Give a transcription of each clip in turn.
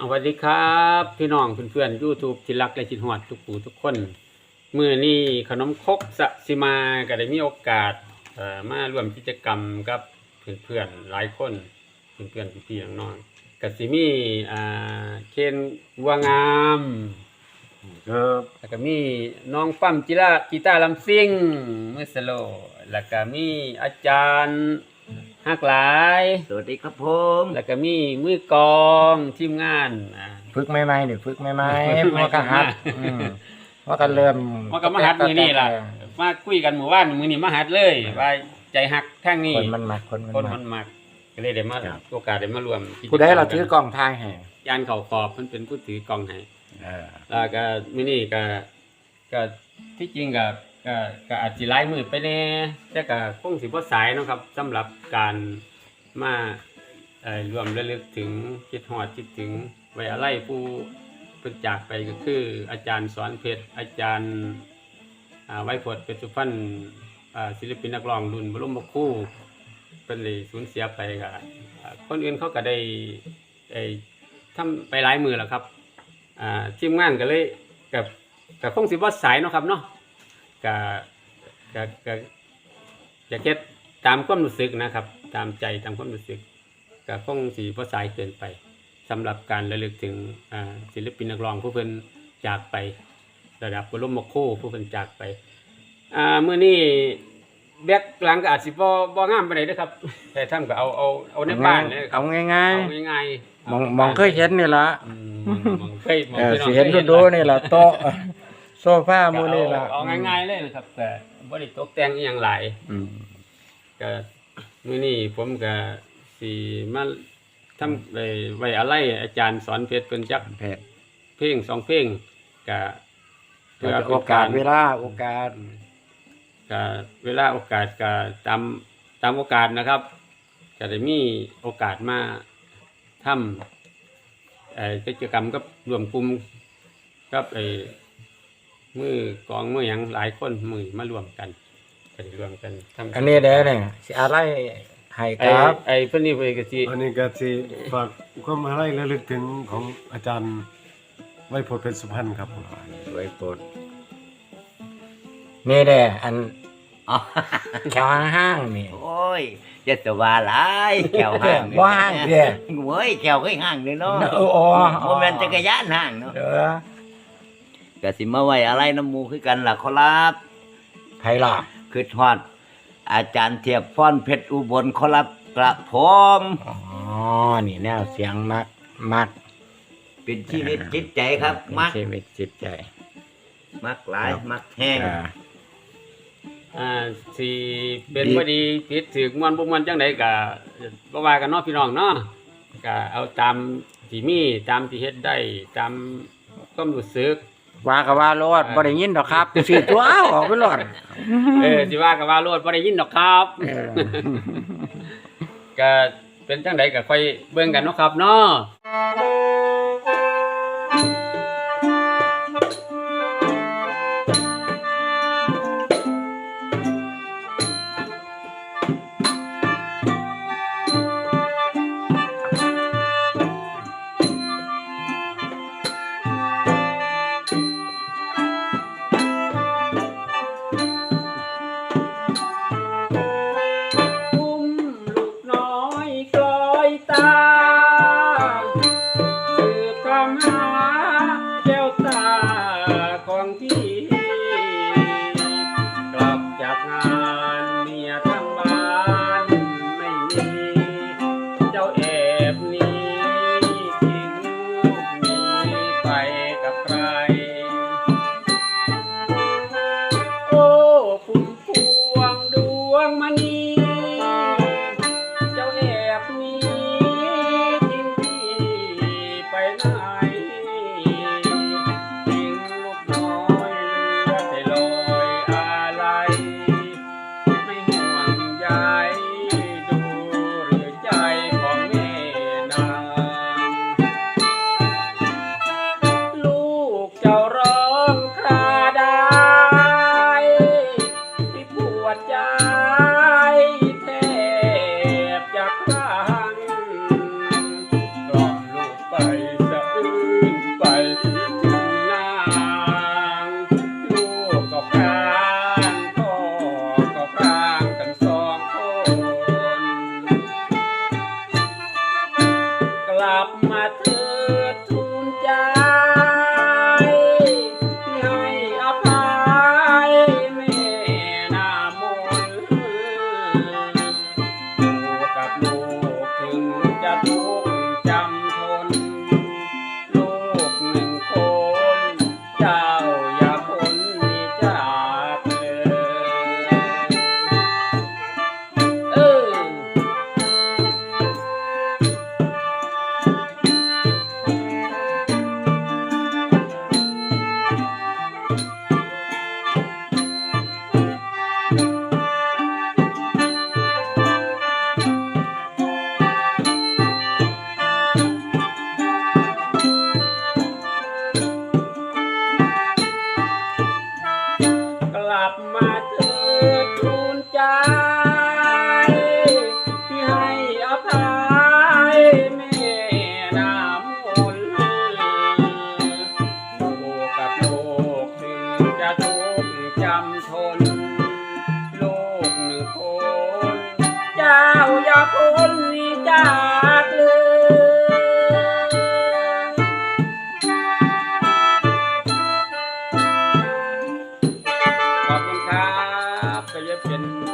สวัสดีครับ พี่น้องเพื่อนๆยูทูบที่รักและชินหอดทุกผู้ทุกคนมือนี้ขนมครกสะสิมาก็ได้มีโอกาสเอ่อมาร่วมกิจกรรมกับเพื่อนๆหลายคนเพื่อนๆพี่ๆน้องๆก็สิมีอ่าเคนวัวงามครับแล้วก็มีน้องปั้มจิระกีตาร์ลำซิ่งมือสโลแล้วก็มีอาจารย์ ฮักหลาย สวัสดีครับผมแล้วก็มีมือกลองทีมงานอ่า ฝึกใหม่ๆนี่ฝึกใหม่ฝึกๆใหม่ๆ มันก็หัดอืมมันก็เริ่มมันก็มาหัดมือนี่ล่ะมาคุยกันหมู่บ้านมือนี่มาหัดเลยว่าใจหักทางนี้คนมันมักคนคนมัมันนมักก็เลยได้มาครับโอกาสได้มารวมกิจกรรมผู้ใดเราถือกล้องถ่ายให้ยานเขาขอบมันเป็นผู้ถือกล้องให้ เออ แล้วก็มื้อนี้ก็ก็ที่จริงก็ ก็ก็อาจสิหลายมือไปแน่แต่ก็คงสิบ่สายเนาะครับสำหรับการมาเอ่อรวมระลึกถึงคิดฮอดคิดถึงไว้อะไรผู้เพิ่นจากไปก็คือ อาจารย์สอนเพชรอาจารย์อ่าไว้พดเป็นสุพรรณอ่าศิลปินนักร้องรุ่นบรมครูเป็นเลยสูญเสียไปก็อ่าคนอื่นเขาก็ได้ไอ้ทำไปหลายมือแล้วครับอ่าทีมงานก็เลยกับกับคงสิบ่สายเนาะครับเนาะ กับกับกับจะเก็ดตามความรู้สึกนะครับ ตามใจตามความรู้สึกกับคงสิบ่สายเกินไปสำหรับการระลึกถึงอ่าศิลปินนักร้องผู้เพิ่นจากไประดับบรมโคผู้เพิ่นจากไปอ่ามื้อนี้แบกหลังก็อาจสิบ่บ่งามปานใดเด้อครับ แต่ทำก็เอาเอาเอาในบ้านเนี่ยเอาง่ายเอาง่ายๆๆมองมองเคยเห็นนี่ล่ะอืมมองเคยมองเออคยสิเห็นคยดูๆนี่ล่ะโต๊ะ โซฟาหก็มู่นี่ล่ะเอาเอาง่ายๆเลยนะครับแต่บ่ได้ตกแต่งอีหยังหลายอืมก็มื้อนี้ผมก็สิมาทำไว้ไว้อะไรอาจารย์สอนเพชรเพิ่นจักเพจเพลงสองเพลงก็เพื่อโอกาสเวลาโอกาส ก็เวลาโอกาสก็ตามตามโอกาสนะครับก็ได้มีโอกาสมาทำเอ่อกิจกรรมกับรวมกลุ่มกับไอ้ มือกองมือหยังหลายคนมือมารวมกันก็ได้รวมกันทำอันนี้เด้อเนี่ยสิอะไรให้คไอ้รับไอ้เพิ่นนี่เพิ่นก็สิอันนี้ก็สิฝากความอะไรระลึกถึงของอาจารย์ไวยพจน์เพชรสุพรรณครับผมไว้โปรดนี่เด้ออันอ๋อแถวห้างๆนี่ โอ้ยจะสว่าหลายแขวห่างนี่บ่ห่างเด้ โอ้ยแขวก็ห่างเลยเนาะเอออ๋อโมเมนจักรยานห่างเนาะเด้อ ก็สิมาไว้อะไรน้ำหมูคือกันล่ะครับไผล่ะคือทอด อาจารย์เทียบฟ้อนเพชรอุบลขอรับกระผมอ๋อนี่แนวเสียงมักมักเป็นชีวิตจิตใจครับมักชีวิตจิตใจ มักหลายครับมักแห้งอ่าอ่าสิเป็นดีบ่ดีผิดถูกม่วนบ่ม่วนจังไดก็บ่ว่ากันเนาะพี่น้องเนาะก็เอาตามที่มีตามที่เฮ็ดได้ตามความรู้สึก ว่าก็ว่าโลดบ่ได้ยินดอกครับสิตัวเอาออกไปโลดเออสิว่าก็ว่าโลดบ่ได้ยินดอกครับเออก็เป็นจังไดก็ค่อยเบิ่งกันเนาะครับเนาะ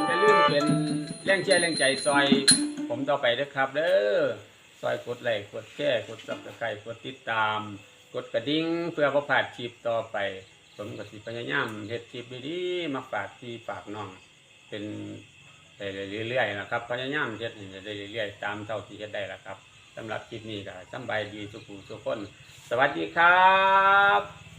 อย่าลืมเป็นแรงเชียร์แรงใจซอย ผมต่อไปด้วยครับเด้อซอยกดไลค์กดแชร์กดซับสไครต์กดติดตาม กดกระดิ่งเพื่อประพลาดคลิปต่อไป ผมก็สิพยายามเฮ็ดคลิปดีๆมาฝากพี่ฝากน้อง เป็นไปเรื่อยๆนะครับพยายามเฮ็ดให้ได้เรื่อยๆตามเท่าที่เฮ็ดได้ละครับสำหรับคลิปนี้ก็สบายดีสุขุสุขคน สวัสดีครับ